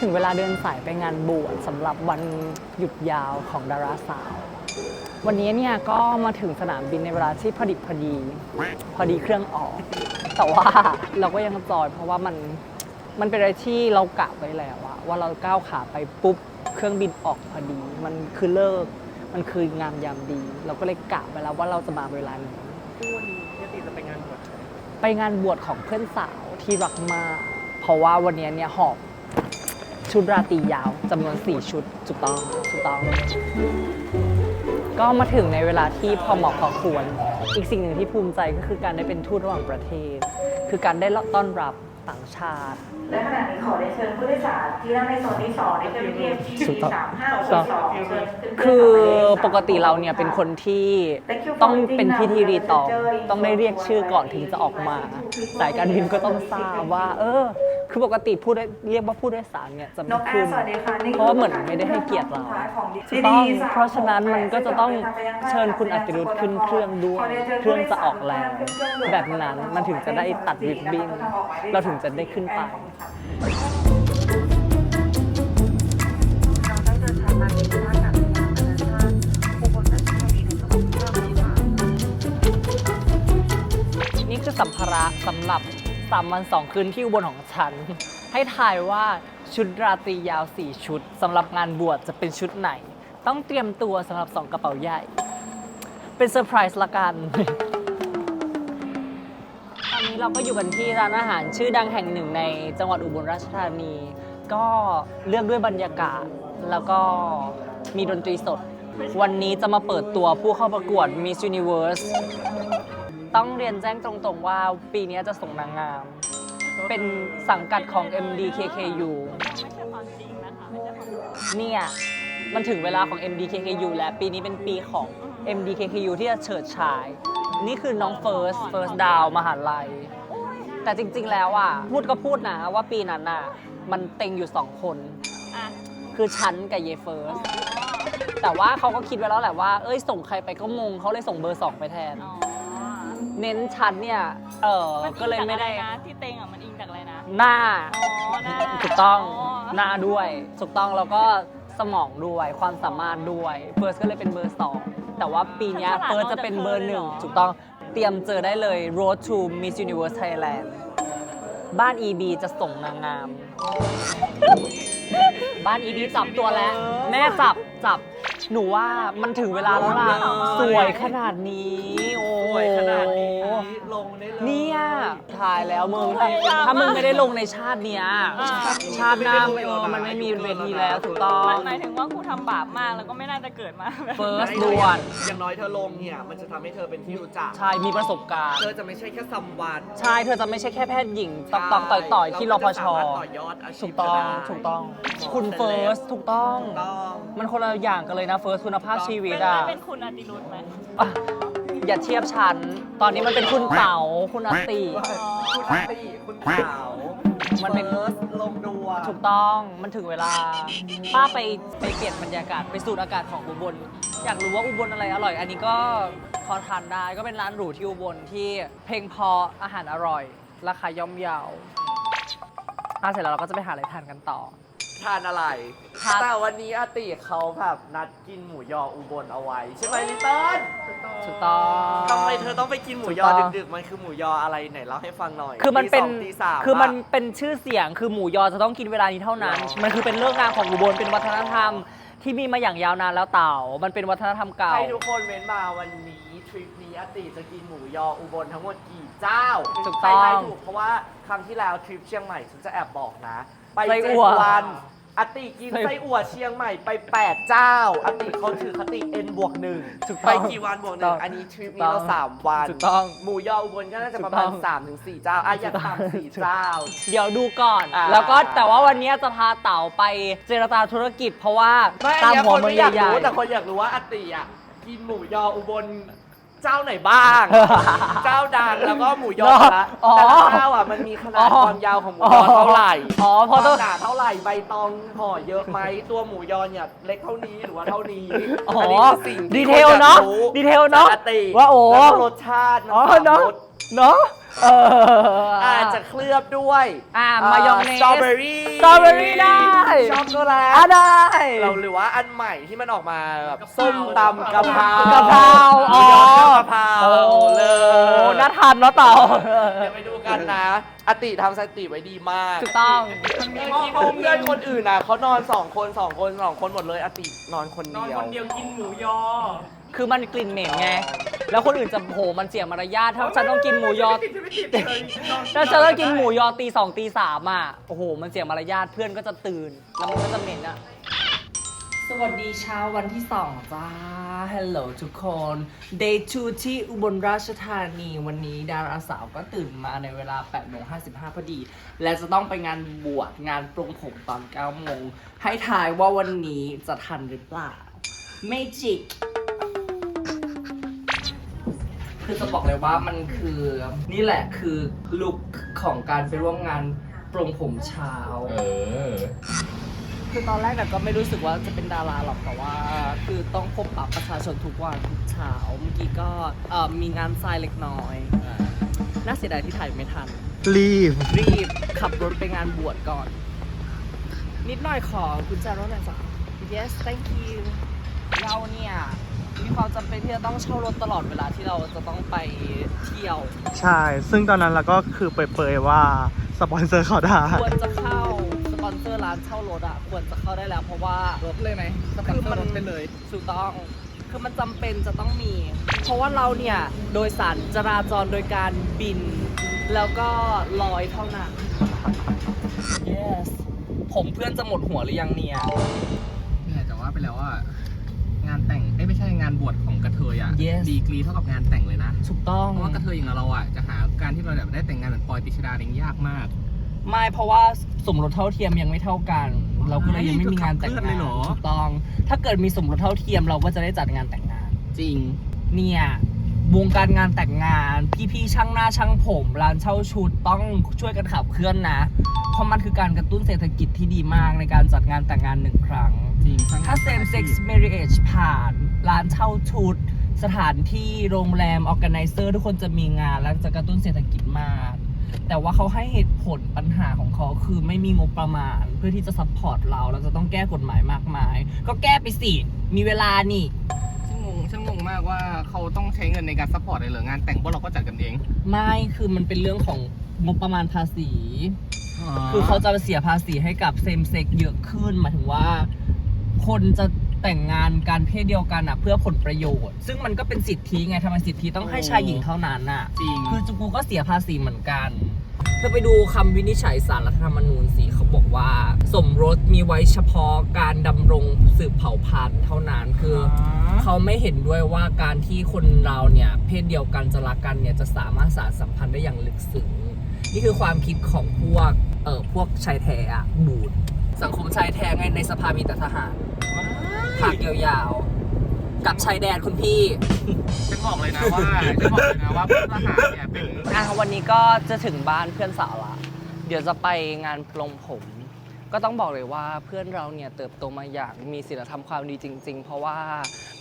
ถึงเวลาเดินสายไปงานบวชสำหรับวันหยุดยาวของดาราสาว วันนี้เนี่ยก็มาถึงสนามบินในเวลาที่พอดิบพอดี พอดีเครื่องออก แต่ว่าเราก็ยังจอยเพราะว่ามันมันเป็นอะไรที่เรากะไว้แล้วอะว่าเราก้าวขาไปปุ๊บเครื่องบินออกพอดี มันคือเลิก มันคืองามยามดี เราก็เลยกะไว้แล้วว่าเราจะมาเวลานี้วันนี้ยติจะไปงานบวชไปงานบวชของเพื่อนสาวที่รักมากเพราะว่าวันนี้เนี่ยหอบ ชุดราตรียาวจำนวน 4 ชุดถูกต้องถูกต้อง ก็มาถึงในเวลาที่พอเหมาะพอควร อีกสิ่งหนึ่งที่ภูมิใจก็คือการได้เป็นทูตระหว่างประเทศ คือการได้ต้อนรับต่างชาติ และขณะนี้ขอได้เชิญผู้โดยสารที่นั่งในโซนที่สองในเครื่องเทียบที่ถูกต้องสามห้าหกสองเชิญขึ้นคือหมายลขปกติเราเนี่ยเป็นคนที่ต้องเป็นพิธีรีตองต้องได้เรียกชื่อก่อนถึงจะออกมา สายการบินก็ต้องทราบว่า เออ คือปกติพูดเรียกว่าผู้โดยสารเนี่ยจะนไม่กแอขึ้น ร์สวัสดีค่ะนี่เพราะว่าเหมือนไม่ได้ให้เกียรติเราถูกต้องเพราะฉะนั้นมันก็จะต้องเชิญคุณอัติรุธขึ้นเครื่องด้วยเครื่องจะออกแล้วแบบนั้นมันถึงจะได้ตัดริบบิ้นเราถึงจะได้ขึ้นไปนี่คือสัมภาระสำหรับสามวันสองคืนที่อุบลของฉัน ให้ทายว่าชุดราตรียาว 4 ชุดสำหรับงานบวชจะเป็นชุดไหน ต้องเตรียมตัวสำหรับ 2 กระเป๋าใหญ่ เป็นเซอร์ไพรส์ละกัน นี้เราก็อยู่กันที่ร้านอาหารชื่อดังแห่งหนึ่งในจังหวัดอุบลราชธานี ก็เลือกด้วยบรรยากาศ แล้วก็มีดนตรีสด วันนี้จะมาเปิดตัวผู้เข้าประกวด Miss Universe ต้องเรียนแจ้งตรงๆว่าปีนี้จะส่งนางงาม เป็นสังกัดของ MDKKU เนี่ยมันถึงเวลาของ MDKKU แล้วปีนี้เป็นปีของ MDKKU ที่จะเฉิดฉาย นี่คือน้องเฟิร์สเฟิร์สดาวมหาลัย แต่จริง ๆ แล้วอะพูดก็พูดนะว่าปีนั้นอะมันเต็งอยู่สองคนคือฉันกับเยเฟิร์ส แต่ว่าเขาก็คิดไว้แล้วแหละว่า เอ้ยส่งใครไปก็มงเขาเลยส่งเบอร์สองไปแทนเน้นฉันเนี่ยเออมันก็เลยไม่ได้ อิงจากอะรนะที่เต็งอะมันอิงจากอะไรนะหน้า อ๋อหน้าถูกต้องอ๋อหน้าด้วยถูกต้องแล้วก็สมองด้วยความสามารถด้วยเฟิร์สก็เลยเป็นเบอร์สอง แต่ว่าปีเนี้ยเฟิร์สจะเป็นเบอร์หนึ่งถูกต้องเตรียมเจอได้เลย Road to Miss Universe Thailand บ้าน EB จะส่งนางงาม บ้าน EB จับตัวแล้ว แม่จับจับ หนูว่ามันถึงเวลาแล้วล่ะสวยขนาดนี้ โอ้สวยขนาดนี้ลงได้เลย เนี่ยถ่ายแล้วมึงถ้าถ้ามึงไม่ได้ลงในชาติเนี้ยชาติหน้าเออมันไม่มีเวทีแล้วถูกต้อง หมายถึงว่ากูทำบาปมากแล้วก็ไม่น่าจะเกิดมาแบบเฟิร์สไม่ด่วน อย่างน้อยเธอลงเนี่ย มันจะทำให้เธอเป็นที่รู้จักใช่มีประสบการณ์ เธอจะไม่ใช่แค่ซัมวันใช่เธอจะไม่ใช่แค่แพทย์หญิงตอกตอกต่อยต่อยที่รพชเาก็จะสามารถต่อยอดอาชีพถูกต้องได้ถูกต้อง คุณเฟิร์ส ถูกต้องถูกต้อง มันคนละอย่างกันเลยนะเฟิร์สคุณภาพชีวิตเป็นอะ เป็นคุณอติรุธไหมอะอย่าเทียบฉัน ตอนนี้มันเป็นคุณเต๋าคุณอตติ คุณอาตีคุณสาวมันเป็น เฟิร์สลงดัวถูกต้อง มันถึงเวลา ป้าไปไปเปลี่ยนบรรยากาศ ไปสูดอากาศของอุบล อยากรู้ว่าอุบลอะไรอร่อย อันนี้ก็พอทานได้ ก็เป็นร้านหรูที่อุบลที่เพลงเพออาหารอร่อย ราคาย่อมเยาวอะเสร็จแล้วเราก็จะไปหาอะไรทานกันต่อ ทานอะไรทานแต่วันนี้อาติเขาแบบนัดกินหมูยออุบลเอาไว้ ใช่ไหมลิตเติ้ลถูกต้อง ทำไมเธอต้องไปกินหมูยอถูกต้อง ดึกๆ มันคือหมูยออะไรไหนเล่าให้ฟังหน่อยคือมันเป็น ตีสงตีสามคือมันอะเป็นชื่อเสียง คือหมูยอจะต้องกินเวลานี้เท่านั้นหรอมันคือเป็นเรื่องงานของอุบล เป็นวัฒนธรรม ที่มีมาอย่างยาวนานแล้วเต่า มันเป็นวัฒนธรรมเก่า ให้ทุกคนเม้นมาวันนี้ทริปนี้อาติจะกินหมูยออุบลทั้งหมดกี่เจ้าถูกต้อง ใครทายถูกเพราะว่าครั้งที่แล้วทริปเชียงใหม่ฉันจะแอบบอกนะ ไปไส้เจ็อั่ดววันอาติกินไส้ ไส้อั่วเชียงใหม่ไปแปดเจ้าอาติเขาถือคติ n บวกหนึ่งถูกต้องไปกี่วันบวกหถูนึ่กงต้องอันนี้ทริปถูนี้กต้องเราสามวันถูกต้องหมูยออุบลก็น่าจะประถูกต้มาอณงสามถึงสี่เจ้าอะอย่างต่ำสี่เจ้า เดี๋ยวดูก่อน อ่า แล้วก็แต่ว่าวันนี้จะพาเต่าไปเจรจาธุรกิจเพราะว่าไม่ตามอันเนี้ยหัวคนเมืองไม่อยากใหญ่รู้แต่คนอยากรู้ว่าอาติอะกินหมูยออุบล เจ้าไหนบ้าง เจ้าดังแล้วก็หมูยอแต่ละอ๋อแต่ละเจ้าอะมันมีขนาอ๋ดอความยาวของหมูยอเท่าไหร่อ๋อเพราะต้องขนาดเท่าไหร่ใบตองห่อเยอะไหมตัวหมูยอเนี่ยเล็กเท่านี้หรือว่าเท่านี้อ๋อนนี้คือสิ่งที่ดีเทลเนอะคอยกรู้ดีเทลเนอะจากอาติว่าโอ้แล้วก็รสชาติอ๋อน้ำเนาะรสเนาะ เอออาจจะเคลือบด้วยอ่ามายองเนส สตรอเบอรี่สตรอเบอรี่ได้ ช็อกโกแลอะตได้ เราหรือว่าอันใหม่ที่มันออกมาแบบส้มตำกะเพรากะเพราอ๋อ กะเพราโอ้เลยน่าทานเนาะเต่าเดี๋ยวไปดูกันนะ อติทำสติไว้ดีมากถูกต้อง เพื่อนคนอื่นนะเขานอนสองคนสองคนสองคนหมดเลย อตินอนคนนอนเดียวคนเดียวกินหมูยอ คือมันกลิ่นเหม็นไง แล้วคนอื่นจะโหมันเสียมารยาทถ้าฉันต้องกินหมูยอ ไม่ติดไม่ติดเลยนอนถ้าฉันต้องกินหมูยอตีสองตีสามอะ โอ้โห มันเสียมารยาทเพื่อนก็จะตื่น แล้วมันก็จะเหม็นอะ สวัสดีเช้าวันที่2จ้า Hello ทุกคน Day 2 ที่อุบลราชธานีวันนี้ดาราสาวก็ตื่นมาในเวลา8โมง55 พอดี และจะต้องไปงานบวชงานปรงผมตอน9โมง ให้ทายว่าวันนี้จะทันหรือเปล่า Magic คือจะบอกเลยว่ามันคือนี่แหละคือลุคของการไปร่วมงานปรงผมเช้า เออ คือตอนแรกเนี่ยก็ไม่รู้สึกว่าจะเป็นดาราหรอกแต่ว่า คือต้องพบปะประชาชนทุกวันทุกเช้าเมื่อกี้ก็เอ่อมีงานทรายเล็กน้อย น่าเสียดายที่ถ่ายไม่ทัน รีบ รีบขับรถไปงานบวชก่อน นิดหน่อยขอคุณจารถหน่อยจ้ะ yes thank you เราเนี่ยมีความจำเป็นที่จะต้องเช่ารถตลอดเวลาที่เราจะต้องไปเที่ยวใช่ ซึ่งตอนนั้นเราก็คือเปรยๆว่าสปอนเซอร์เขาได้ ควรจะเข้าสปอนเซอร์ร้านเช่ารถอะควรจะเข้าได้แล้ว เพราะว่ารถเลยไหมคือมันไปเลย ถูกต้องคือมันจำเป็นจะต้องมี เพราะว่าเราเนี่ยโดยสารจราจรโดยการบิน แล้วก็ลอยเท่านั้น yes ผมเพื่อนจะหมดหัวหรือยังเนี่ย เนี่ยแต่ว่าไปแล้วว่า งานแต่งเอ้ยไม่ใช่งานบวชของกระเทยอะ Yes ดีกรีเท่ากับงานแต่งเลยนะ ถูกต้องเพราะว่ากระเทยอย่างเราอะจะหาการที่เราแบบได้แต่งงานเหมือนปอยติชดาเนี่ยยากมาก ไม่เพราะว่าสมรสเท่าเทียมยังไม่เท่ากัน เราก็เลยยังไม่มีงานแต่งคือขับเคลื่อนเลงายนเหรอ ถูกต้อง ถ้าเกิดมีสมรสเท่าเทียมเราก็จะได้จัดงานแต่งงาน จริง เนี่ย วงการงานแต่งงาน พี่ๆช่างหน้าช่างผม ร้านเช่าชุดต้องช่วยกันขับเคลื่อนนะ เพราะมันคือการกระตุ้นเศรษฐกิจที่ดีมากในการจัดงานแต่งงานหนึ่งครั้ง จริงถ้า same sex marriage ผ่าน ร้านเช่าชุด สถานที่โรงแรม organizer ทุกคนจะมีงาน แล้วจะกระตุ้นเศรษฐกิจมาก แต่ว่าเขาให้เหตุผลปัญหาของเขาคือไม่มีงบประมาณ เพื่อที่จะซัพพอร์ตเราเราจะต้องแก้กฎหมายมากมาย ก็แก้ไปสิ มีเวลานี่ฉัน งงฉันงงมากว่าเขาต้องใช้เงินในการซัพพอร์ตเลยเหรองานแต่งพวกเราก็จัดกันเองไม่คือมันเป็นเรื่องของงบประมาณภาษี คือเขาจะเสียภาษีให้กับเซมเซ็กเยอะขึ้นหมายถึงว่า คนจะแต่งงานการเพศเดียวกันอะ เพื่อผลประโยชน์ ซึ่งมันก็เป็นสิทธิไงทำไมสิทธิต้องให้ชายหญิงเท่านั้นน่ะจริงคือจูกูก็เสียภาษีเหมือนกัน เธอไปดูคำวินิจฉัยสารรัฐธรรมนูญสิเขาบอกว่า สมรสมีไว้เฉพาะการดำรงสืบเผ่าพันธุ์เท่านั้นคืออเขาไม่เห็นด้วยว่าการที่คนเราเนี่ยเพศเดียวกันจะรักกันเนี่ยจะสามารถสานสัมพันธ์ได้อย่างลึกซึ้งนี่คือความคิดของพวกเอ่อพวกชายแท้อะบูดสังคมชายแท้ไงในสภามีแต่ทหารผากยาวๆ กับชายแดนคุณพี่ ฉันบอกเลยนะว่าฉันบอกเลยนะว่าพวกทหารเนี่ยเป็นอะวันนี้ก็จะถึงบ้านเพื่อนสาวละ เดี๋ยวจะไปงานปลงผม ก็ต้องบอกเลยว่าเพื่อนเราเนี่ยเติบโตมาอย่างมีศีลธรรมความดีจริง ๆ เพราะว่า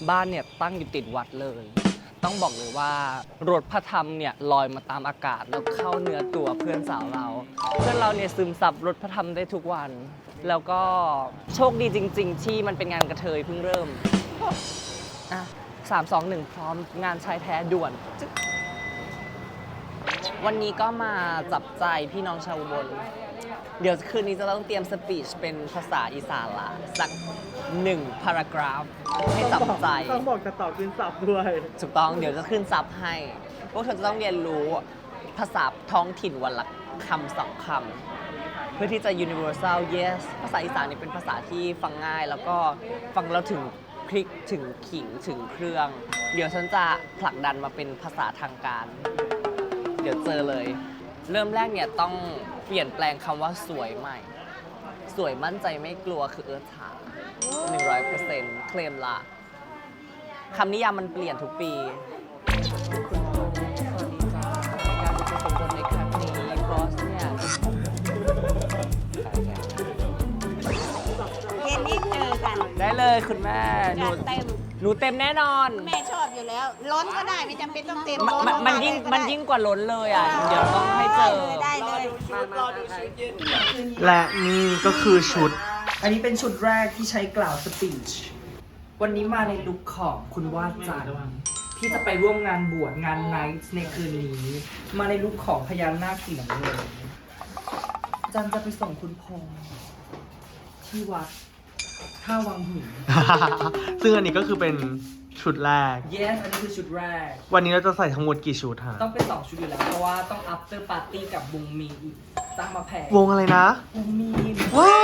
บ้านเนี่ยตั้งอยู่ติดวัดเลย ต้องบอกเลยว่ารถพระธรรมเนี่ยลอยมาตามอากาศแล้วเข้าเนื้อตัวเพื่อนสาวเรา เพื่อนเราเนี่ยซึมซับรถพระธรรมได้ทุกวัน แล้วก็โชคดีจริง ๆ ที่มันเป็นงานกระเทยเพิ่งเริ่ม อะสามสองหนึ่งพร้อมงานชายแท้ด่วนจึ๊กวันนี้ก็มาจับใจพี่น้องชาวอุบลเดี๋ยวคืนนี้จะต้องเตรียมสปีชเป็นภาษาอีสานละสักหนึ่งพารากราฟ ให้จับใจ ต้องบอกจะตอบคืนสับด้วย ถูกต้องเดี๋ยวจะขึ้นซับให้ พวกเธอจะต้องเรียนรู้ภาษาท้องถิ่นวันละคำสองคำ เพื่อที่จะ universal yes ภาษาอีสานนี่เป็นภาษาที่ฟังง่าย แล้วก็ฟังแล้วถึง พริกถึงขิงถึงเครื่อง เดี๋ยวฉันจะผลักดันมาเป็นภาษาทางการ เดี๋ยวเจอเลย เริ่มแรกเนี่ยต้องเปลี่ยนแปลงคำว่าสวยใหม่ สวยมั่นใจไม่กลัวคือเอิร์ธถา100%เคลมละคำนิยามมันเปลี่ยนทุกปีคุณ ได้เลยคุณแม่หนูจัดเต็มหนูเต็มแน่นอนแม่ชอบอยู่แล้ว ล้นก็ได้ไม่จำเป็นต้องเต็มมันล้นมันมันยิ่งมันยิ่งกว่าล้นเลยอะ เดี๋ยวต้องให้เจอได้เลยรอดูชุดยืนและนี่ก็คือชุด อันนี้เป็นชุดแรกที่ใช้กล่าวสปีช วันนี้มาในลุคของคุณวาดจันทร์ที่จะไปร่วมงานบวชงานไนท์ในคืนนี้ มาในลุคของพญานาคสีน้ำเงินจันจะไปส่งคุณพงษ์ที่วัด ท่าวังหิน ซึ่งอันนี้ก็คือเป็นชุดแรก yes อันนี้คือชุดแรก วันนี้เราจะใส่ทั้งหมดกี่ชุดฮะต้องเป็นสองชุดอยู่แล้ว เพราะว่าต้อง after party กับวงมีอีกจ้างมาแพงวงอะไรนะวงมีนว้า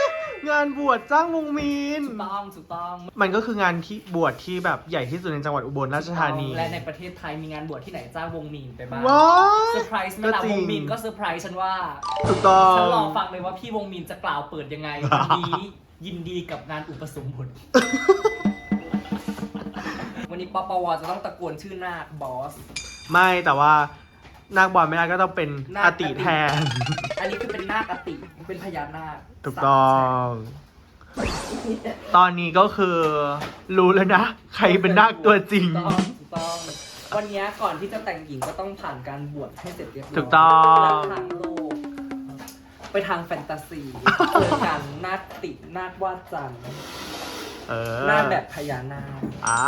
ยงานบวชจ้างวงมีน ถูกต้องถูกต้องมันก็คืองานที่บวชที่แบบใหญ่ที่สุดในจังหวัดอุบลราชธานี และในประเทศไทยมีงานบวชที่ไหนจ้างวงมีนไปบ้างว้าเซยอร์ไพรส์ไหม่ละจริวงมีนก็เซอร์ไพรส์ฉันว่า ถูกต้อง ฉันรอฟังเลยว่าพี่วงมีนจะกล่าวเปิดยังไงวันนี้ ยินดีกับงานอุปสมบท วันนี้ปปวจะต้องตะโกนชื่อนาคบอส ไม่แต่ว่านาคบอลไม่ได้ก็ต้องเป็นนาคอติ แทน อันนี้คือเป็นนาคอติเป็นพญานาคถูกต้อง ตอนนี้ก็คือรู้แล้วนะ ใครเป็นนาคตัวจริง ถูกต้องถูกต้อง วันนี้ก่อนที่จะแต่งหญิงก็ต้องผ่านการบวชให้เสร็จเรียบร้อยถูกต้อง และทางโลก ไปทางแฟนตาซีเจอกันนาคตินาควาดจันทร์เออหน้าแบบพญานาคอ่า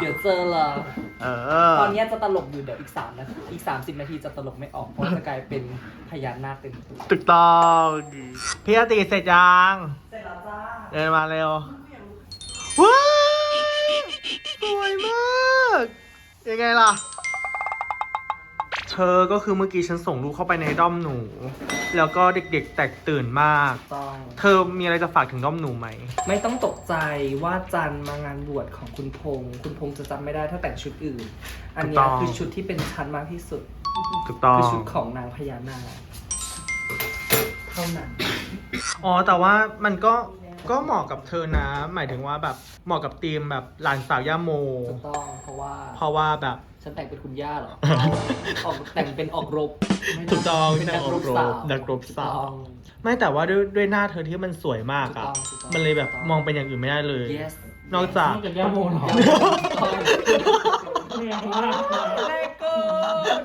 เดี๋ยวเจอเลยเออตอนนี้จะตลกอยู่เดี๋ยวอีก3นาทีอีก30นาทีจะตลกไม่ออกเพราะจะกลายเป็นพญานาคเต็มตัวถูกต้องพี่อติเสร็จยังเสร็จแล้วจ้าเดินมาเร็วว้าวสวยมาก ยังไงล่ะ เธอก็คือเมื่อกี้ฉันส่งรูปเข้าไปในด้อมหนู แล้วก็เด็กๆ แตกตื่นมาก ต้องเธอมีอะไรจะฝากถึงด้อมหนูไหม ไม่ต้องตกใจว่าจันมางานบวชของคุณพงษ์คุณพงษ์จะจำไม่ได้ถ้าแต่งชุดอื่น อันเนี้ถูกต้ยอง คือชุดที่เป็นชั้นมากที่สุด ถูกต้อง คือชุดของนางพญานาคเท่านั้น อ๋อแต่ว่ามันก็ ก็เหมาะกับเธอนะ หมายถึงว่าแบบเหมาะกับธีมแบบหลานสาวย่าโม ถูกต้องเพราะว่าเพราะว่าแบบ ฉันแต่งเป็นคุณย่าเหรอ ออกแต่งเป็นออกรบไม่ได้ถูกต้องเป็นนักรบสาวนักรบสาว ถูกต้อง ไม่แต่ว่าด้วยด้วยหน้าเธอที่มันสวยมากอะถูกต้องถูกต้อง มันเลยแบบมองเป็นอย่างอื่นไม่ได้เลย yes นอกจากย่าโมเหรอแรงเกิน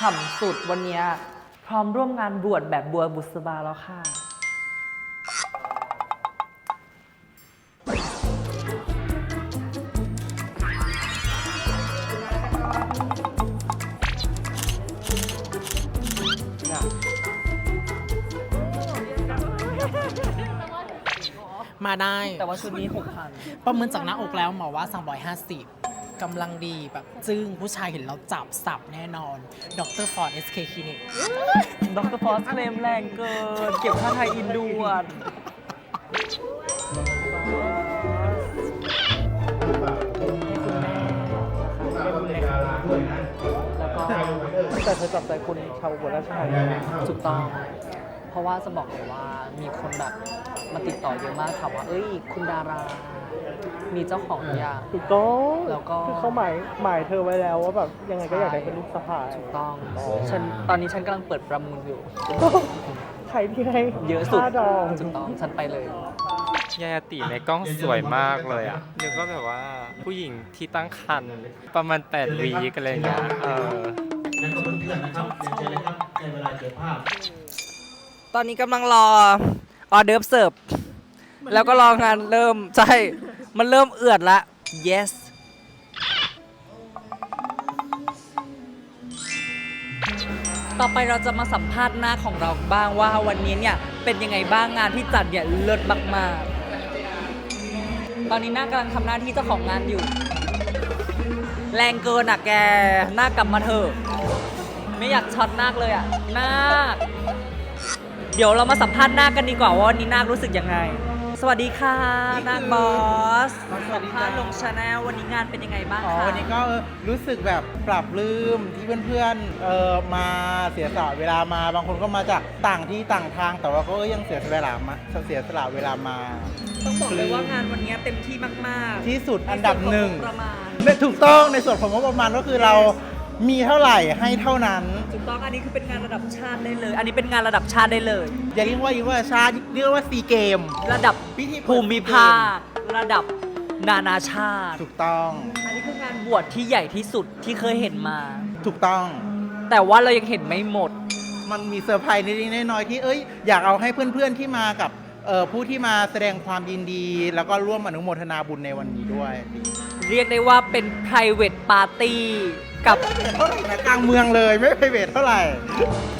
ฉ่ำสุดวันเนี้ยพ ร้อมร่วมงานบวชแบบบัวบุษบาแล้วค่ะ มาได้ แต่ว่าชุดนี้หกพัน ประเมินจากหน้าอกแล้วหมอว่า 350 กำลังดีแบบจึ้งผู้ชายเห็นแล้วจับสับแน่นอน ดรฟอร์ด SK Clinic ดรฟอสเคลมแรงเกิน เก็บค่าไทยอินด่วนแล้วก็แต่เธอจับใจคนชาวอุบลราชธานีถูกต้อง เพราะว่าจะบอกเลยว่ามีคนแบบ มาติดต่อเยอะมากถามว่า เอ้ย คุณดารา มีเจ้าของหรือยังถูกต้องแล้วก็ คือเขาหมายหมายเธอไว้แล้วว่าแบบยังไงก็อยากได้เป็นลูกสะพ้ายถูกต้อง ฉันตอนนี้ฉันกำลังเปิดประมูลอยู่ ใครที่ให้เยอะสุดค่าดองถูกต้องฉันไปเลย ยายาติในกล้องสวยมากเลยอะนึกว่าแบบว่าผู้หญิงที่ตั้งครรภ์ประมาณ8วีกันเลยนะเออตอนนี้กำลังรอ ออเดิร์ฟเสิร์ฟแล้วก็รองานเริ่มใช่ มันเริ่มเอือดละ yes ต่อไปเราจะมาสัมภาษณ์หน้าของเราบ้างว่าวันนี้เนี่ยเป็นยังไงบ้างงานที่จัดเนี่ยเลิศมากๆ ตอนนี้หน้ากำลังทำหน้าที่เจ้าของงานอยู่ แรงเกินอะแกหน้ากลับมาเถอะไม่อยากช็อตนาคเลยอะนาค เดี๋ยวเรามาสัมภาษณ์นาคกันดีกว่าว่าวันนี้นาครู้สึกยังไง สวัสดีค่ะนาคบอสสัมภาษณ์ลงชาแนลวันนี้งานเป็นยังไงบ้างอ๋อคะวันนี้ก็เออรู้สึกแบบปรับลืมที่เพื่อนๆเออมาเสียสละเวลามาบางคนก็มาจากต่างที่ต่างทางแต่ว่าก็ยังเสียสละมาเสียสละเวลามา ต้องบอกเลยว่างานวันนี้เต็มที่มากๆที่สุดอันดับหนึ่งใส่วของประมาณเนี่ยถูกต้องในส่วนของงบประมาณก็คือเรา มีเท่าไหร่ให้เท่านั้น ถูกต้องอันนี้คือเป็นงานระดับชาติได้เลย อันนี้เป็นงานระดับชาติได้เลย อย่าเรียกว่ายิ่งว่าชาติเรียกว่าซีเกม ระดับพิธีเปิด ภูมิภาคระดับนานาชาติ ถูกต้อง อันนี้คืองานบวชที่ใหญ่ที่สุดที่เคยเห็นมา ถูกต้อง แต่ว่าเรายังเห็นไม่หมด มันมีเซอร์ไพรส์นิดๆน้อยๆที่เอ้ยอยากเอาให้เพื่อนๆที่มากับเอ่อผู้ที่มาแสดงความยินดี แล้วก็ร่วมอนุโมทนาบุญในวันนี้ด้วย เรียกได้ว่าเป็น private party กับ เท่าไหร่นะกลางเมืองเลยไม่ไปเวทเท่าไหร่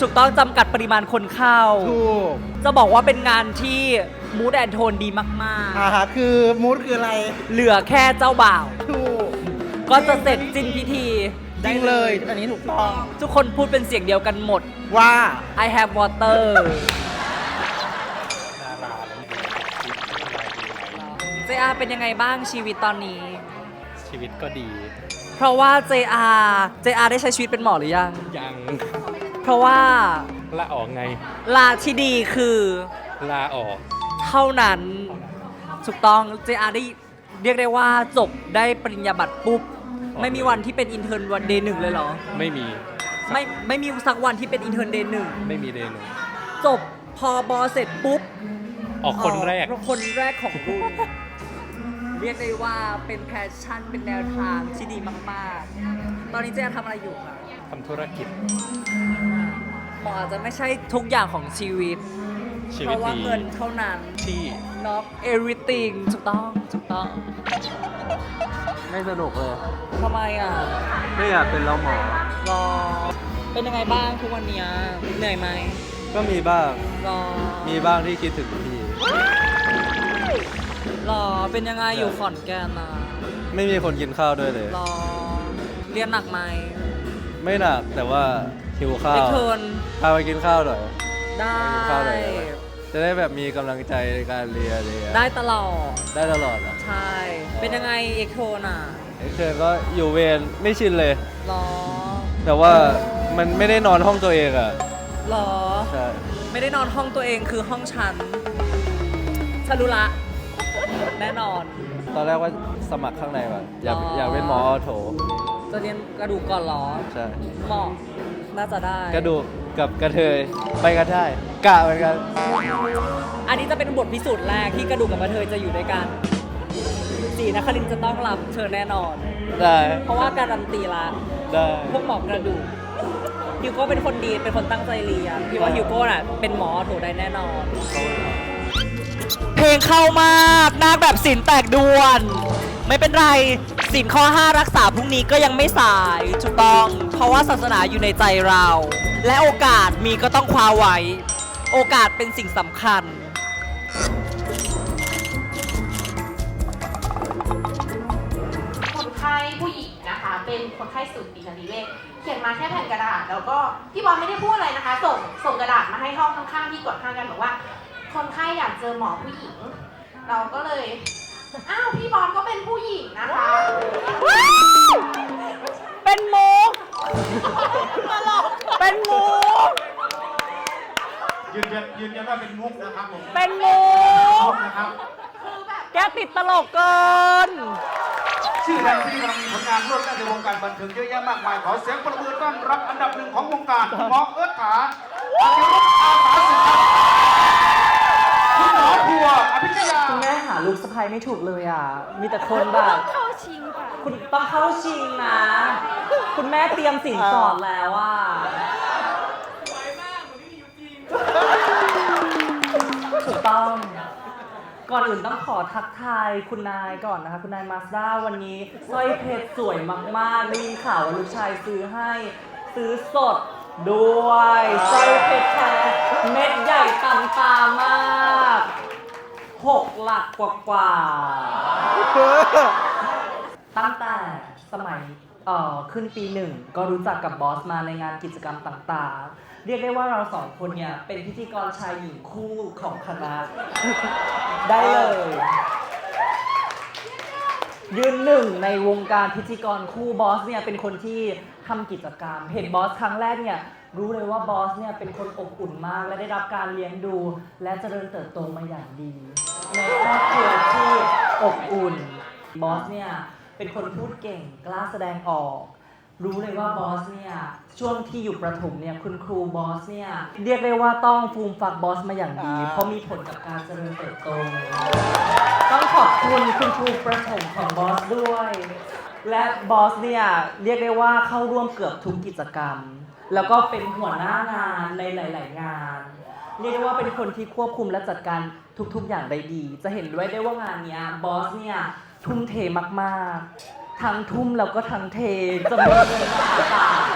ถูกต้องจำกัดปริมาณคนเข้า ถูกจะบอกว่าเป็นงานที่มูดแอนโทนดีมากอ่าฮะคือมูดคืออะไรๆ เหลือแค่เจ้าบ่าว ถูกก็จะเสร็จสิ้นพิธี จริงเลย อันนี้ถูกต้องทุกคนพูดเป็นเสียงเดียวกันหมด ว่า I have water เจอาเป็นยังไงบ้างชีวิตตอนนี้ ชีวิตก็ดี เพราะว่า JR JR ได้ใช้ชีวิตเป็นหมอหรือยัง ยังเพราะว่าลาออกไง ลาที่ดีคือลาออก เท่านั้นถูกต้อง JR ได้เรียกได้ว่าจบได้ปริญญาบัตรปุ๊บไม่มีวันที่เป็นอินเทอร์วันเดย์หนึ่งเลยเหรอ ไม่มีไม่ไม่มีสักวันที่เป็นอินเทอร์เดย์หนึ่งไม่มีเดย์หนึ่งจบพอบอเสร็จปุ๊บออกคนแรกออคนแรกของรุ่น เรียกได้ว่าเป็นแพชชั่นเป็นแนวทางที่ดีมากๆ ตอนนี้เจ๊ทำอะไรอยู่คะทำธุรกิจ หมออาจจะไม่ใช่ทุกอย่างของชีวิต ชีเพวิตราะว่าดีเงินเท่านั้น ที่ not everything ถูกต้องถูกต้องไม่สนุกเลย ทำไมอะไม่อยากเป็นเราหมอ รอ เป็นยังไงบ้างทุกวันเนี้ยเหนื่อยไหมก็มีบ้าง รอ มีบ้างที่คิดถึงพี่ รอเป็นยังไงอยู่ขอนแก่นอะไม่มีคนกินข้าวด้วยเลยรอเรียนหนักไหมไม่หนักแต่ว่าหิวข้าเด็วกเทิร์นพาไปกินข้าวหน่อย ได้ไปกินข้าวหน่อยได้ไหม จะได้แบบมีกำลังใจในการเรียนอะไรเงี้ยได้ตลอด ได้ตลอดอะใช่ เป็นยังไงเอ็กโทนอะไอ้เคยก็อยู่เวรไม่ชินเลยรอแต่ว่ามันไม่ได้นอนห้องตัวเองอะรอ ใช่ไม่ได้นอนห้องตัวเองคือห้องฉันฉันรู้ละ แน่นอน ตอนแรกว่าสมัครข้างในก่อนอยากอ๋ออ อยากเป็นหมอออโถจะเรียนกระดูกก่อนเหรอใช่เหมาะน่าจะได้กระดูกกับกระเทยไปกันได้กะเหมือนกันอันนี้จะเป็นบทพิสูจน์แรกที่กระดูกกับกระเทยจะอยู่ด้วยกันสีนครินทร์จะต้องรับเชิญแน่นอน ได้เพราะว่าการันตีละได้พวกหมอกระดูกฮิวโก้เป็นคนดีเป็นคนตั้งใจเรียนพี่ว่าฮิวโก้น่ะเป็นหมอถูได้แน่นอน เพลงเข้ามากนาคแบบสินแตกด่วน ไม่เป็นไรสินข้อ 5 รักษาพรุ่งนี้ก็ยังไม่สายถูกต้อง เพราะว่าศาสนาอยู่ในใจเรา และโอกาสมีก็ต้องคว้าไว้ โอกาสเป็นสิ่งสำคัญคนไข้ผู้หญิงนะคะ เป็นคนไข้สูตินรีเวชเขียนมาแค่แผ่นกระดาษ แล้วก็พี่บอลไม่ได้พูดอะไรนะคะ ส่งส่งกระดาษมาให้ห้องข้างๆที่กดข้างกันบอกว่า คนไข้อยากเจอหมอผู้หญิง เราก็เลย อ้าวพี่บอลก็เป็นผู้หญิงนะคะเป็นมุกเป็นมุกยืนยันยืนยันว่าเป็นมุกนะครับผมเป็นมุกนะครับแกติดตลกเกิน ชื่อดังที่กำลังมีผลงานรวดแล่นในวงการบันเทิงเยอะแยะมากมาย ขอเสียงปรบมือต้อนรับอันดับหนึ่งของวงการหมอเอิร์ธขาอายุรอาสาสิทธิ์ครับคุณหม อพัวอภิชยาคุณแม่หาลูกสะใภ้ไม่ถูกเลยอะ มีแต่คนแบบ เข้าชิงค่ะ คุณต้องเข้าชิงนะ คุณแม่เตรียมสินสอดแล้วอะ ถูกต้อง ก่อนอื่นต้องขอทักทายคุณนายก่อนนะคะ คุณนายมาสด้าวันนี้สร้อยเพชรสวยมากๆได้ยินข่าวว่าลูกชายซื้อให้ ซื้อสด ด้วยสร้อยเพชรแท้เม็ดใหญ่ตำตามากหกหลักกว่าๆตั้งแต่สมัยเอ่อขึ้นปีหนึ่งก็รู้จักกับบอสมาในงานกิจกรรมต่างๆ เรียกได้ว่าเราสองคนเนี่ย เป็นพิธีกรชายหญิงคู่ของคณะ ได้เลย ยืนหนึ่งในวงการพิธีกรคู่บอสเนี่ยเป็นคนที่ทำกิจกรรม เห็นบอสครั้งแรกเนี่ยรู้เลยว่าบอสเนี่ยเป็นคนอบอุ่นมากและได้รับการเลี้ยงดู และเจริญเติบโตมาอย่างดีในครอบครัวที่อบอุ่นบอสเนี่ยเป็นคนพูดเก่งกล้าแสดงออก รู้เลยว่าบอสเนี่ยช่วงที่อยู่ประถมเนี่ยคุณครูบอสเนี่ยเรียกได้ว่าต้องฟูมฟักบอสมาอย่างดี เพราะมีผลกับการเจริญเติบโต องขอบคุณคุณครูประถมของบอสด้วย และบอสเนี่ยเรียกได้ว่าเข้าร่วมเกือบทุกกิจกรรม แล้วก็เป็นหัวหน้างานในหลาย ๆ งาน เรียกได้ว่าเป็นคนที่ควบคุมและจัดการทุก ๆ อย่างได้ดี จะเห็นไว้ได้ว่างานเนี้ยบอสเนี่ยทุ่มเทมากๆ ทั้งทุ่มแล้วก็ทั้งเทจำนวนเงินมหาศาล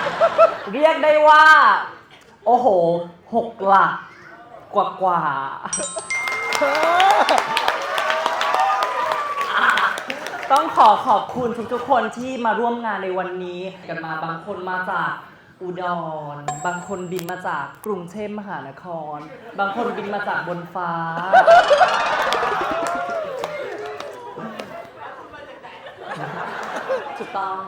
เรียกได้ว่า โอ้โหหกหลักกว่ากว่าๆ ต้องขอขอบคุณทุกๆคนที่มาร่วมงานในวันนี้ กันมาบางคนมาจากอุดร บางคนบินมาจากกรุงเทพมหานคร บางคนบินมาจากบนฟ้า ถูกต้อง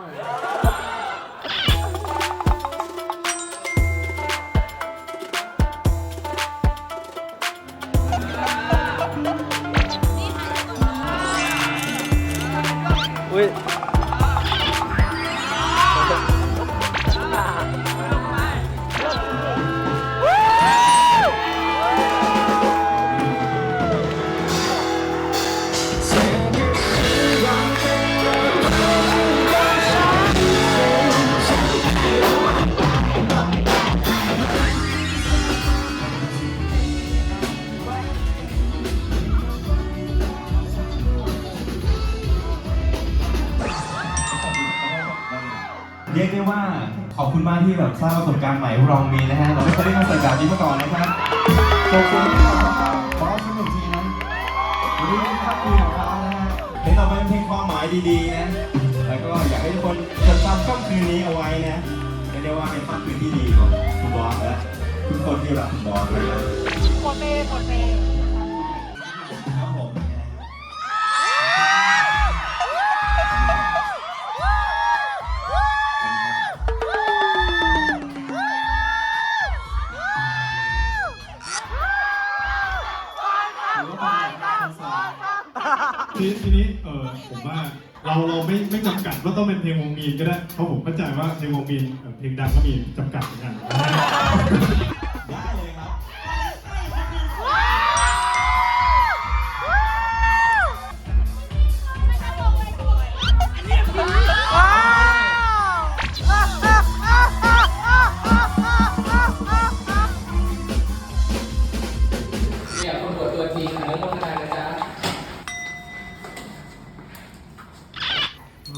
เพลงต่อไปเป็นเพลงความหมายดีๆนะ แล้วก็อยากให้ทุกคนจดจำค่ำคืนนี้เอาไว้นะเรียกได้ว่าเป็นค่ำคืนที่ดีของคุณบอสและทุกคนที่รักคุณบอสนะครับโคเป้โคเป้ครั ทีทีนี้เออผมว่าเราเราไม่ไม่จำกัดว่าต้องเป็นเพลงวงมีนก็ได้เพราะผมเข้าใจว่าเพลงวงมีนเอ่อเพลงดังก็มีจำกัดเหมือนกัน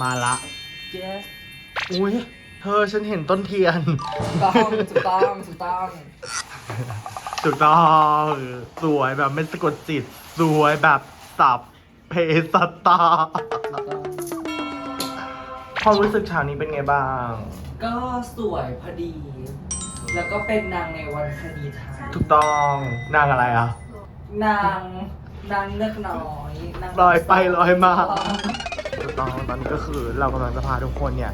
มาละ yes อุ้ยเธอฉันเห็นต้นเทียน ถูกต้องถูกต้องถูกต้อง ถูกต้องสวยแบบไม่สะกดจิต สวยแบบสับเพสตาความรู้สึกฉากนี้เป็นไงบ้าง ก็สวยพอดี แล้วก็เป็นนางในวันคดีไทยถูกต้องนางอะไรอะ นางนางเลือกน้อยนางลอยไปลอยมา ถูกต้อง ตอนนี้ก็คือเรากำลังจะพาทุกคนเนี่ย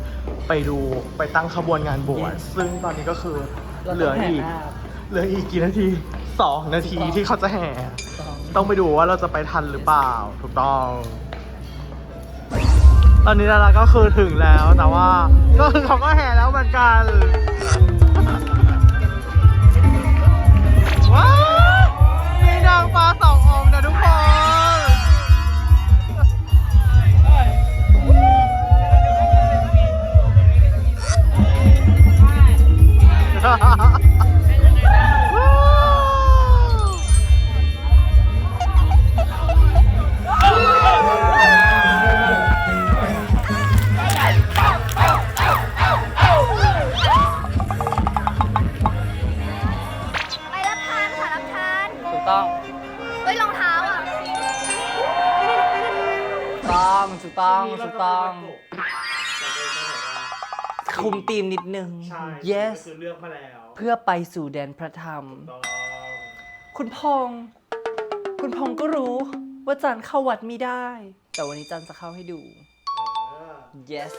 ไปดูไปตั้งขบวนงานบวชซึ่งตอนนี้ก็คือเหลืออีก เหลืออีกกี่นาทีสองนาทีที่เขาจะแห่ ต้องไปดูว่าเราจะไปทันหรือเปล่า ถูกต้อง ตอนนี้เราก็คือถึงแล้วแต่ว่า ก็คือเขาก็แห่แล้วเหมือนกันว้าวมีนางฟ้าสององ ไปรับทานค่ะรับทานถูกต้องเฮ้ยรองเท้าอะต้องถูกต้องถูกต้อง คุมธีมนิดนึง yes คือเลือกมาแล้วเพื่อไปสู่แดนพระธรรมคุณพงษ์คุณพงษ์ก็รู้ว่าจันเข้าวัดไม่ได้ แต่วันนี้จันจะเข้าให้ดู yes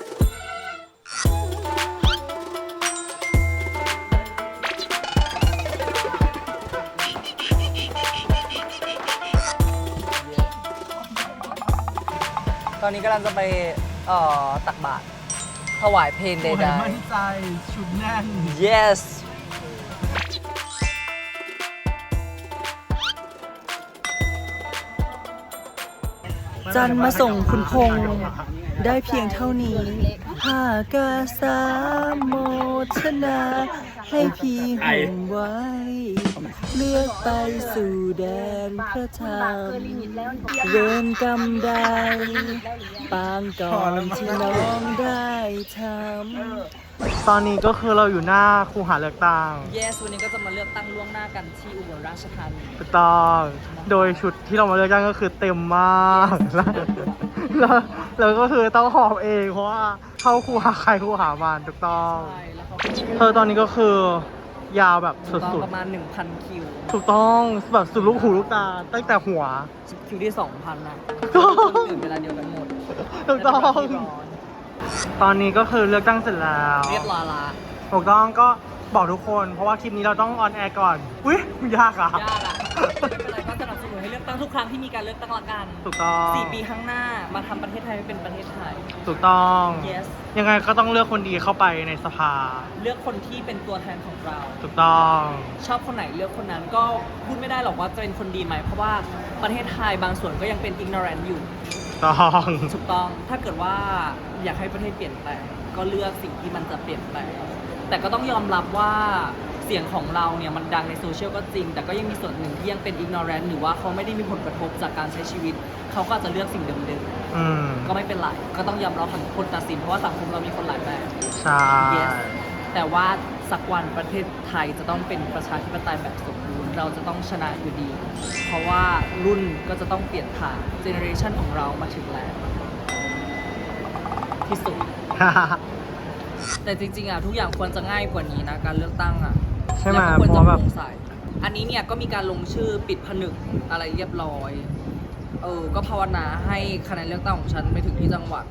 ตอนนี้กำลังจะไปเอ่อตักบาตร ถวายเพลงใดมั่นใจชุดแน่นๆ yes จันมาส่งคุณพงษ์ได้เพียงเท่านี้ หากาสาโมทนา ให้พี่ห่วงไว้ เลือกไปสู่แดนพระธรรมเวรกรรมใดปางก่อนที่น้องได้ทำตอนนี้ก็คือเราอยู่หน้าคูหาเลือกตั้ง yes วันนี้ก็จะมาเลือกตั้งล่วงหน้ากันที่อุบลราชธานีถูกต้อง โดยชุดที่เรามาเลือกตั้งก็คือเต็มมาก แล้วแล้วแล้วก็คือต้องหอบเองเพราะว่า เข้าคูหาใครคูหามันถูกต้อง ใช่แล้วเขาเธอตอนนี้ก็คือยาวแบบถูกต้องสุดประมาณ 1,000 คิว ๆ ถูกต้องแบบสุดลูกหูลูกตา ตั้งแต่หัว คิวที่ 2,000นะถูกต้องตื่นเวลาเดียวกันหมดถูกต้องในเวลาที่ร้อนตอนนี้ก็คือเลือกตั้งเสร็จแล้ว เรียบร้อยละ ถูกต้องก็ บอกทุกคน เพราะว่าคลิปนี้เราต้องออนแอร์ก่อน อุ้ยยากอะยากอะไม่เป็นไรก็สนับสนุนให้เลือกตั้งทุกครั้งที่มีการเลือกตั้งละกันถูกต้องสี่ปีข้างหน้ามาทำประเทศไทยให้เป็นประเทศไทย ถูกต้อง yes ยังไงก็ต้องเลือกคนดีเข้าไปในสภา เลือกคนที่เป็นตัวแทนของเรา ถูกต้อง ชอบคนไหนเลือกคนนั้นก็พูดไม่ได้หรอกว่าจะเป็นคนดีไหมเพราะว่าประเทศไทยบางส่วนก็ยังเป็น ignorant อยู่ ต้อง ถูกต้อง ถ้าเกิดว่าอยากให้ประเทศเปลี่ยนแปลงก็เลือกสิ่งที่มันจะเปลี่ยนแปลง แต่ก็ต้องยอมรับว่าเสียงของเราเนี่ยมันดังในโซเชียลก็จริง แต่ก็ยังมีส่วนหนึ่งที่ยังเป็น ignorant หรือว่าเขาไม่ได้มีผลกระทบจากการใช้ชีวิต เขาก็อาจจะเลือกสิ่งเดิมอืมๆก็ไม่เป็นไรก็ต้องยอมรับคนตัดสินเพราะว่าสังคมเรามีคนหลายแบบ ใช่ yes แต่ว่าสักวันประเทศไทยจะต้องเป็นประชาธิปไตยแบบสมบูรณ์เราจะต้องชนะอยู่ดี เพราะว่ารุ่นก็จะต้องเปลี่ยนผ่านเจเนอเรชันของเรามาถึงแล้วที่สุด แต่จริงๆอะทุกอย่างควรจะง่ายกว่านี้นะการเลือกตั้งอะใช่ไหมแล้วก็ควรเพจะราะโปแบบร่งใสอันนี้เนี่ยก็มีการลงชื่อปิดผนึกอะไรเรียบร้อย เออ ก็ภาวนาให้คะแนนเลือกตั้งของฉันไปถึงที่จังหวัด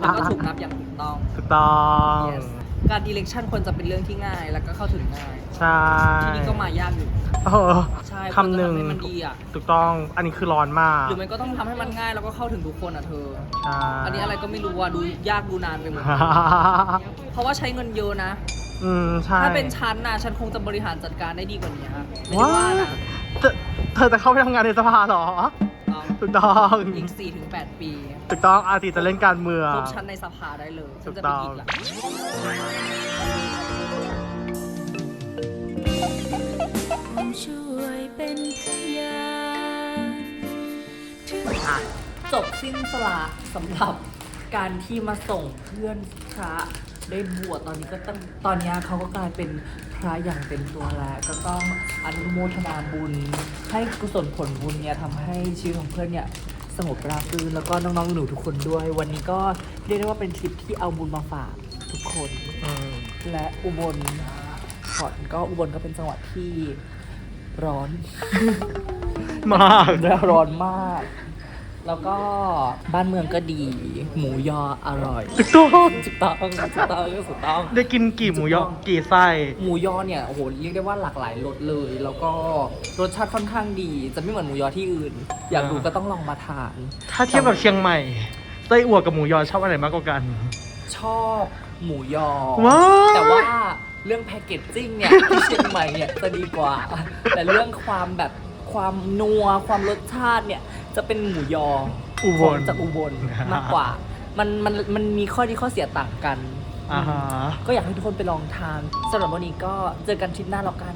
แล้วก็ถูกนับอย่างถูกต้อง ถูกต้อง yes การ election ควรจะเป็นเรื่องที่ง่าย แล้วก็เข้าถึงง่าย ใช่ที่นี่ก็มายากอยู่ เออใช่คำหนึ่งควรจะทำให้มันดีอะถูกต้อง อันนี้คือร้อนมาก หรือมันก็ต้องทำให้มันง่ายแล้วก็เข้าถึงทุกคนอะเธอ ใช่ อันนี้อะไรก็ไม่รู้อะดูยากดูนานไปหมด เพราะว่าใช้เงินเยอะนะ อืม ใช่ ถ้าเป็นฉันนะฉันคงจะบริหารจัดการได้ดีกว่านี้ฮะไม่ได้ว้าว่านะ เธอเธอจะเข้าไปทำงานในสภาเหรอ ถูกต้องอีก 4-8 ปีถูกต้องอาทิตย์จะเล่นการเมือง พบฉันในสภาได้เลยฉันจะถูไปกต้องอีกละช่วยเป็นพยานอะจบสิ้นสละสำหรับการที่มาส่งเพื่อนพระได้บวชตอนนี้ก็ตั้งตอนนี้เขาก็กลายเป็น พระอย่างเต็มตัวแล้วก็ต้องอนุโมทนาบุญ ให้กุศลผลบุญเนี่ยทำให้ชีวิตของเพื่อนเนี่ยสงบราบรื่นแล้วก็น้องๆหนูทุกคนด้วย วันนี้ก็เรียกได้ว่าเป็นทริปที่เอาบุญมาฝากทุกคน และอุบลขอนก็อุบลก็เป็นจังหวัดที่ร้อน มากและร้อนมาก แล้วก็บ้านเมืองก็ดี หมูยออร่อยถูกต้องถูกต้องถูกต้องถูกต้อง ได้กินกี่หมูยอกี่ไส้หมูยอเนี่ยโอ้โหเรียกได้ว่าหลากหลายรสเลย แล้วก็รสชาติค่อนข้างดี จะไม่เหมือนหมูยอที่อื่น อยากดูก็ต้องลองมาทาน ถ้าเทียบกับเชียงใหม่ไส้อั่วกับหมูยอชอบอันไหนมากกว่ากัน ชอบหมูยอว้าวแต่ว่าเรื่องแพคเกจจิ้งเนี่ยที่เชียงใหม่เนี่ยจะดีกว่า แต่เรื่องความแบบความนัวความรสชาติเนี่ย จะเป็นหมูยออุบของลจากอุบลมากกว่า มันมันมันมีข้อดีข้อเสียต่างกันอ่าฮะก็อยากให้ทุกคนไปลองทานสำหรับวันนี้ก็เจอกันทริปหน้าแล้วกัน